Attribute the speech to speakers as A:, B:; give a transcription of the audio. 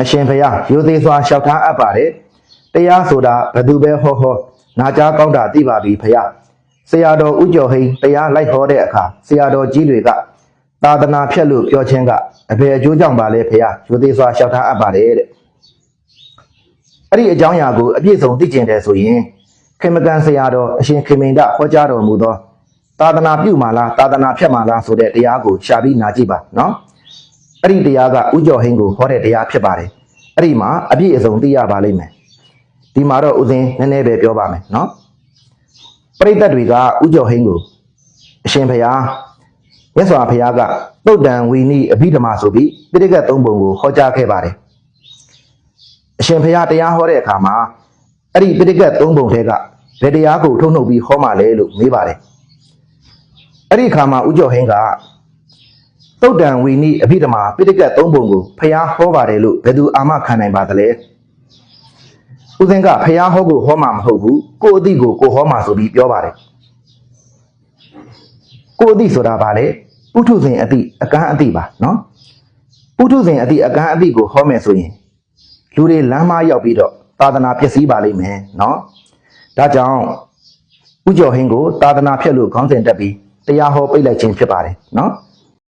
A: အရှင်ဖျားရိုသေစွာလျှောက်ထားအပ်ပါတယ်တရားဆိုတာဘယ်သူပဲဟောဟောနာကြားကောင်းတာသိပါပြီဖျားဆရာတော်ဥကျော်ဟိန်တရားလိုက်ဟောတဲ့အခါဆရာတော်ကြီးတွေကသာသနာဖြတ်လို့ပြောခြင်းကအဘယ်အကျိုးကြောင့်ပါလဲဖျားရိုသေစွာလျှောက်ထားအပ်ပါတယ်တဲ့အဲ့ဒီအကြောင်းအရာကိုအပြည့်စုံသိကျင်တယ်ဆိုရင်ခေမကန်ဆရာတော်အရှင်ခေမိန်ဒဟောကြားတော်မူသောသာသနာပြုမာလားသာသနာဖြတ်မာလားဆိုတဲ့တရားကိုရှာပြီးနာကြည့်ပါနော် အဲ့ဒီတရားကဥကျော်ဟင်းကိုဟောတဲ့တရားဖြစ်ပါတယ်အဲ့ဒီမှာအပြည့်အစုံသိရပါလိမ့်မယ်ဒီမှာတော့ဥစဉ်နည်းနည်းပဲပြောပါမယ်နော်ပရိသတ်တွေကဥကျော်ဟင်းကိုအရှင်ဘုရားမြတ်စွာဘုရားကသုတ်တံဝီနိအဘိဓမ္မာဆိုပြီးပိဋကတ်သုံးပုံကိုဟောကြားခဲ့ပါတယ်အရှင်ဘုရားတရားဟောတဲ့အခါမှာအဲ့ဒီပိဋကတ်သုံးပုံထဲကဘယ်တရားကိုထုတ်နှုတ်ပြီးဟောမှလဲလို့မေးပါတယ်အဲ့ဒီအခါမှာဥကျော်ဟင်းက တုတ်တံဝီနိအភិဓမ္မာပိဋကတ်သုံးပုံကိုဖျားဟောပါတယ်လို့ဘယ်သူအာမခံနိုင်ပါသလဲဦးဇင်းကဖျားဟောကိုဟောမှာမဟုတ်ဘူးကိုယ်အသိကိုကိုဟောမှာဆိုပြီးပြောပါတယ်ကိုယ်အသိဆိုတာဗာလေပုထုဇဉ်အသိအကန်းအသိပါနော်ပုထုဇဉ်အသိအကန်းအသိကိုဟောမယ်ဆိုရင်လူတွေလမ်းမရောက်ပြီးတော့သာသနာပျက်စီးပါလိမ့်မယ်နော်ဒါကြောင့်ဥကျော်ဟင်းကိုသာသနာဖြတ်လို့ခေါင်းစဉ်တက်ပြီးတရားဟောပိတ်လိုက်ခြင်းဖြစ်ပါတယ်နော်